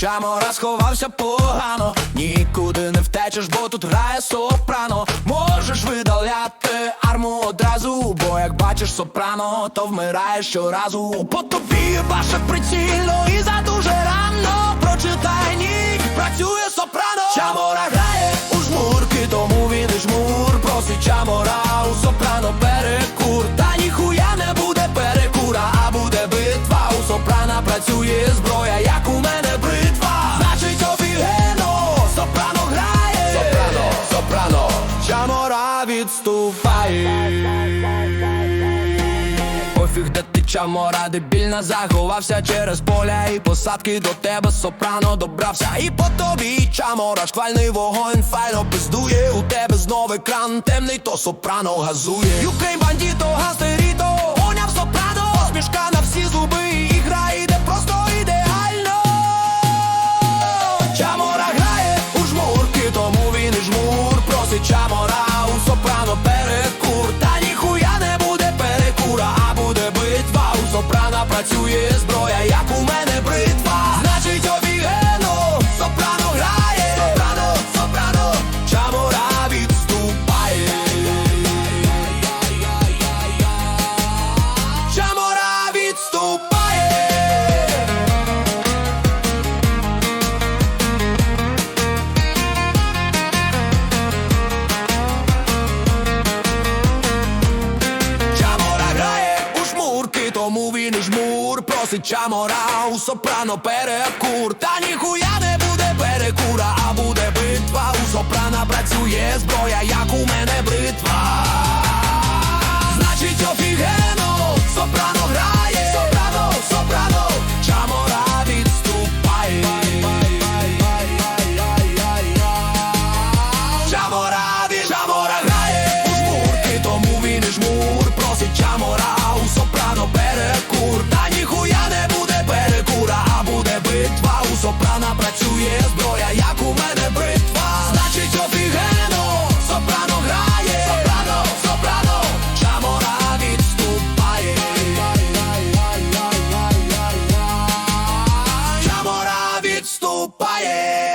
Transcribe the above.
Чамора сховався погано, нікуди не втечеш, бо тут грає сопрано. Можеш видаляти арму одразу, бо як бачиш сопрано, то вмираєш щоразу. По тобі баше прицільно і за дуже рано. Прочитай нік, працює сопрано. Чамора грає у жмурки, тому він і жмур. Просить чамора у сопрано перекур. Та ніхуя не буде перекура, а буде битва. У сопрана працює зброя, чамора відступає. Пофіг, де ти чамора, більна заховався через поля і посадки до тебе сопрано добрався. І по тобі чамора, шквальний вогонь, файно пиздує. У тебе знов екран темний, то сопрано газує. Юкрейн бандіто, гастеріто, сопрана працює тому він і жмур Просить чамора у сопрано перекур Та ніхуя не буде перекура, а буде битва У сопрана працює зброя, як у мене бритва працює зброя, як у мене бритва. Значить, офігенно, сопрано грає, сопрано, сопрано, чамора відступає. Чамора відступає.